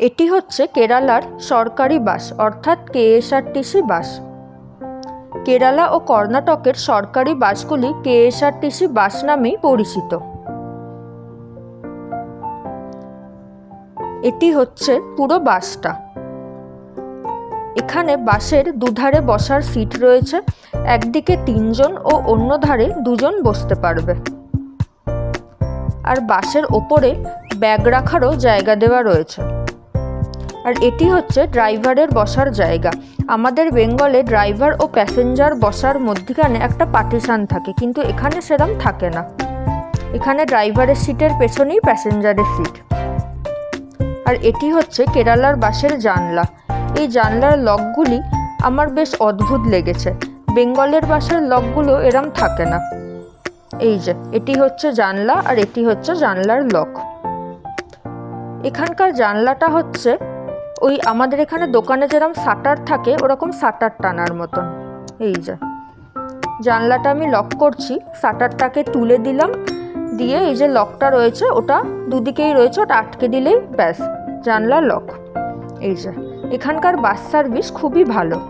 এটি হচ্ছে কেরালার সরকারি বাস, অর্থাৎ কেএসআরটিসি বাস। কেরালা ও কর্ণাটকের সরকারি বাসগুলি কেএসআরটিসি বাস নামেই পরিচিত। এটি হচ্ছে পুরো বাসটা। এখানে বাসের দুধারে বসার সিট রয়েছে, একদিকে তিনজন ও অন্য ধারে দুজন বসতে পারবে। আর বাসের ওপরে ব্যাগ রাখারও জায়গা দেওয়া রয়েছে। আর এটি হচ্ছে ড্রাইভারের বসার জায়গা। আমাদের বেঙ্গলে ড্রাইভার ও প্যাসেঞ্জার বসার মধ্যখানে একটা পার্টিশান থাকে, কিন্তু এখানে সেরম থাকে না। এখানে ড্রাইভারের সিটের পেছনেই প্যাসেঞ্জারের সিট। আর এটি হচ্ছে কেরালার বাসের জানলা। এই জানলার লকগুলি আমার বেশ অদ্ভুত লেগেছে। বেঙ্গলের বাসের লকগুলো এরম থাকে না। এই যে, এটি হচ্ছে জানলা আর এটি হচ্ছে জানলার লক। এখানকার জানলাটা হচ্ছে ওই আমাদের এখানে দোকানে যেরকম শাটার থাকে, ওরকম শাটার টানার মতন। এই যা। জানলাটা আমি লক করছি, শাটারটাকে তুলে দিলাম, দিয়ে এই যে লকটা রয়েছে, ওটা দুদিকেই রয়েছে, ওটা আটকে দিলেই ব্যাস, জানলা লক এই যে। এখানকার বাস সার্ভিস খুবই ভালো।